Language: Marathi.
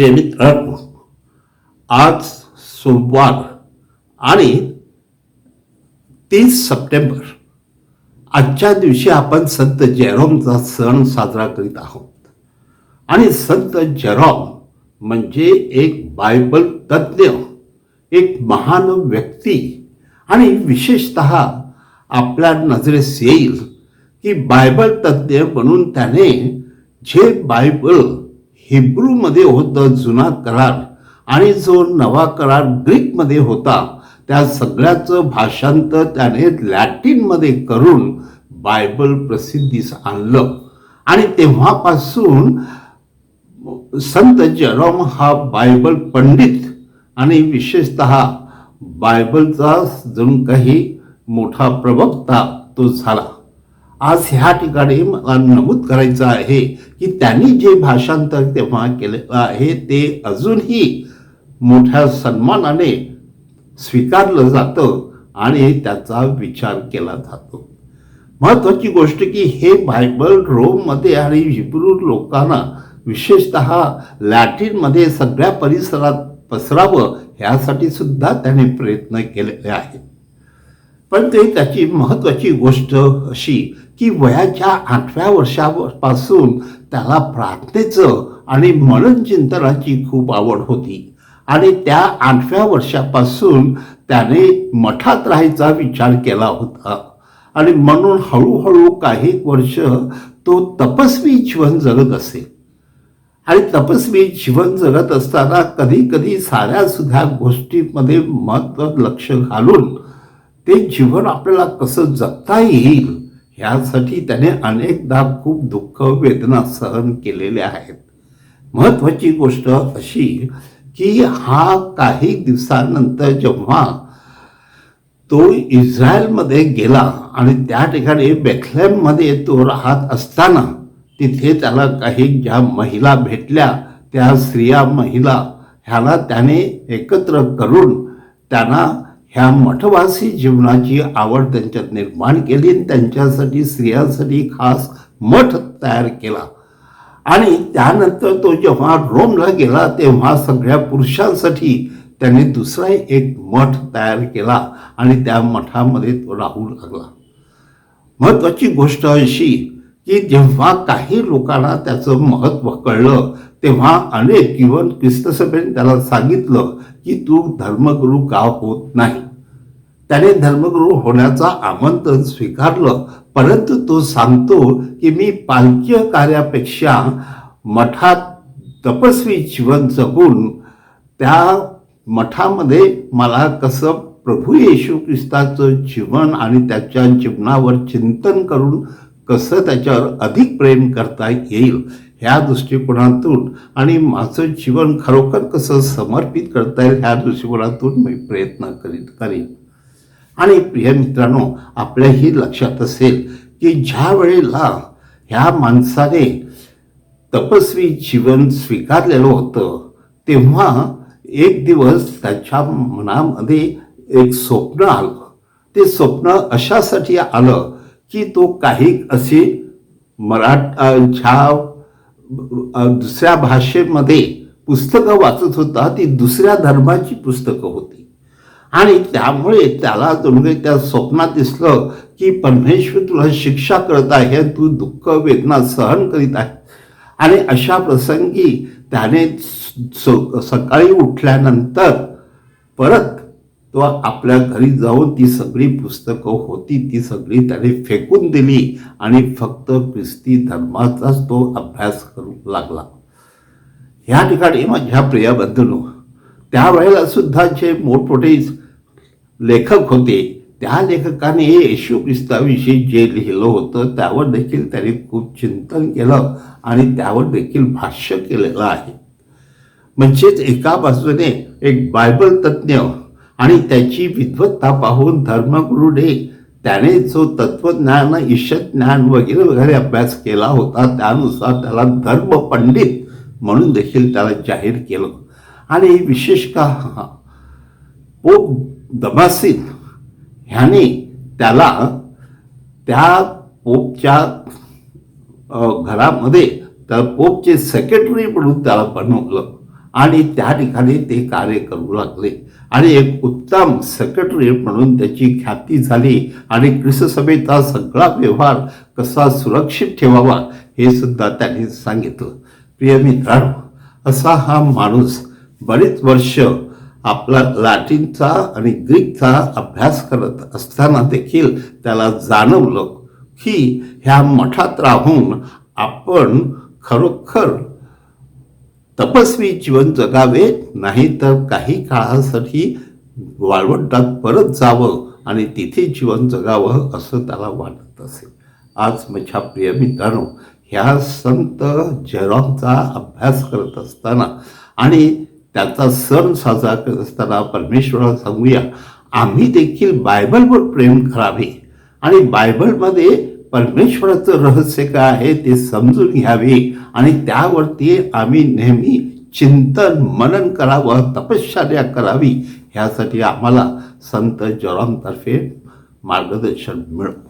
प्रियमित्रांनो हो। आज सोमवार आणि तीस सप्टेंबर आजच्या दिवशी आपण संत जयरामचा सण साजरा करीत आहोत. आणि संत जेरोम म्हणजे एक बायबल तज्ज्ञ एक महान व्यक्ती आणि विशेषत आपल्या नजरेस येईल की बायबल तज्ज्ञ म्हणून त्याने जे बायबल हिब्रूमध्ये होतं जुना करार आणि जो नवा करार ग्रीकमध्ये होता त्या सगळ्याचं भाषांतर त्याने लॅटिनमध्ये करून बायबल प्रसिद्धीस आणलं. आणि तेव्हापासून संत जरॉम हा बायबल पंडित आणि विशेषत बायबलचा जणू काही मोठा प्रवक्ता तो झाला. आज ह्या ठिकाणी मला नमूद करायचं आहे की त्यांनी जे भाषांतर तेव्हा केलेलं आहे ते अजूनही मोठ्या सन्मानाने स्वीकारलं जातं आणि त्याचा विचार केला जातो. महत्वाची गोष्ट की हे बायबल रोममध्ये आणि हिब्रू लोकांना विशेषत लॅटिनमध्ये सगळ्या परिसरात पसरावं ह्यासाठी सुद्धा त्याने प्रयत्न केलेले आहेत. पण ते त्याची महत्वाची गोष्ट अशी की वयाच्या आठव्या वर्षापासून त्याला प्रार्थनेचं आणि मनन चिंतनाची खूप आवड होती. आणि त्या आठव्या वर्षापासून त्याने मठात राहायचा विचार केला होता. आणि म्हणून हळूहळू काही वर्ष तो तपस्वी जीवन जगत असे. आणि तपस्वी जीवन जगत असताना कधी कधी साऱ्या सुद्धा गोष्टीमध्ये महत्त्व लक्ष घालून ते जीवन आपल्याला कसं जगता येईल यासाठी त्याने अनेकदा खूप दुःख वेदना सहन केलेल्या आहेत. महत्वाची गोष्ट अशी की हा काही दिवसानंतर जेव्हा तो इस्रायलमध्ये गेला आणि त्या ठिकाणी बेथलेममध्ये तो राहत असताना तिथे त्याला काही ज्या महिला भेटल्या त्या स्त्रिया महिला ह्याला त्याने एकत्र करून त्यांना ह्या मठवासी जीवनाची आवड त्यांच्यात निर्माण केली आणि त्यांच्यासाठी स्त्रियांसाठी खास मठ तयार केला. आणि त्यानंतर तो जेव्हा रोमला गेला तेव्हा सगळ्या पुरुषांसाठी त्याने दुसरा एक मठ तयार केला आणि त्या मठामध्ये तो राहू लागला. महत्त्वाची गोष्ट अशी की जेव्हा काही लोकांना त्याचं महत्त्व कळलं तेव्हा अनेक किंवा क्रिस्तसभेने त्याला सांगितलं की तू धर्मगुरू का होत नाही? त्याने धर्मगुरू होण्याचा आमंत्रण स्वीकारलं परंतु तो सांगतो की मी पालकीय कार्यापेक्षा मठात तपस्वी जीवन जगून त्या मठामध्ये मला कसं प्रभू येशू ख्रिस्ताचं जीवन आणि त्याच्या जीवनावर चिंतन करून कसं त्याच्यावर अधिक प्रेम करता येईल ह्या दृष्टिकोनातून आणि माझं जीवन खरोखर कसं समर्पित करता येईल ह्या दृष्टिकोनातून मी प्रयत्न करीत करीन. आणि प्रिय मित्रांनो आपल्याही लक्षात असेल की ज्या वेळेला ह्या माणसाने तपस्वी जीवन स्वीकारलेलं होतं तेव्हा एक दिवस त्याच्या मनामध्ये एक स्वप्न आलं. ते स्वप्न अशासाठी आलं की तो काही असे मराठा ज्या दुसऱ्या भाषेमध्ये पुस्तकं वाचत होता ती दुसऱ्या धर्माची पुस्तकं होती. आणि त्यामुळे त्याला तुम्ही त्या स्वप्नात दिसलं की परमेश्वर तुला शिक्षा करत आहे तू दुःख वेदना सहन करीत आहे. आणि अशा प्रसंगी त्याने सकाळी उठल्यानंतर परत तो आपल्या घरी जाऊन ती सगळी पुस्तकं होती ती सगळी त्याने फेकून दिली आणि फक्त ख्रिस्ती धर्माचाच तो अभ्यास करू लागला. ह्या ठिकाणी माझ्या प्रियाबद्दल त्यावेळेला सुद्धा जे मोठमोठे लेखक होते त्या लेखकाने येशू ख्रिस्ताविषयी जे लिहिलं होतं त्यावर देखील त्याने खूप चिंतन केलं आणि त्यावर देखील भाष्य केलेलं आहे. म्हणजेच एका बाजूने एक बायबल तज्ज्ञ आणि त्याची विद्वत्ता पाहून धर्मगुरुने त्याने जो तत्वज्ञान ईशज्ञान वगैरे वगैरे अभ्यास केला होता त्यानुसार त्याला धर्म पंडित म्हणून देखील त्याला जाहीर केलं. आणि विशेषत पोप दमासीन ह्याने त्याला त्या पोपच्या घरामध्ये त्या पोपचे सेक्रेटरी म्हणून त्याला बनवलं. आणि त्या ठिकाणी ते कार्य करू लागले. आणि एक उत्तम सेक्रेटरी म्हणून त्याची ख्याती झाली. आणि ख्रिस्तसभेचा सगळा व्यवहार कसा सुरक्षित ठेवावा हे सुद्धा त्यांनी सांगितलं. प्रिय मित्रांनो असा हा माणूस बरीच वर्ष आपला लॅटिनचा आणि ग्रीकचा अभ्यास करत असताना देखील त्याला जाणवलं की ह्या मठात राहून आपण खरोखर तपस्वी जीवन जगावे नाही तर काही काळासाठी वाळवंटात परत जावं आणि तिथे जीवन जगावं असं त्याला वाटत असे. आज माझ्या प्रिय मित्रांनो ह्या संत जयरामचा अभ्यास करत असताना आणि त्याचा सण साजरा करत असताना परमेश्वराला सांगूया आम्ही देखील बायबलवर प्रेम करावे. आणि बायबलमध्ये परमेश्वराचं रहस्य काय आहे ते समजून घ्यावे आणि त्यावरती आम्ही नेहमी चिंतन मनन करावं तपश्चर्या करावी. ह्यासाठी आम्हाला संत जॉरामतर्फे मार्गदर्शन मिळतं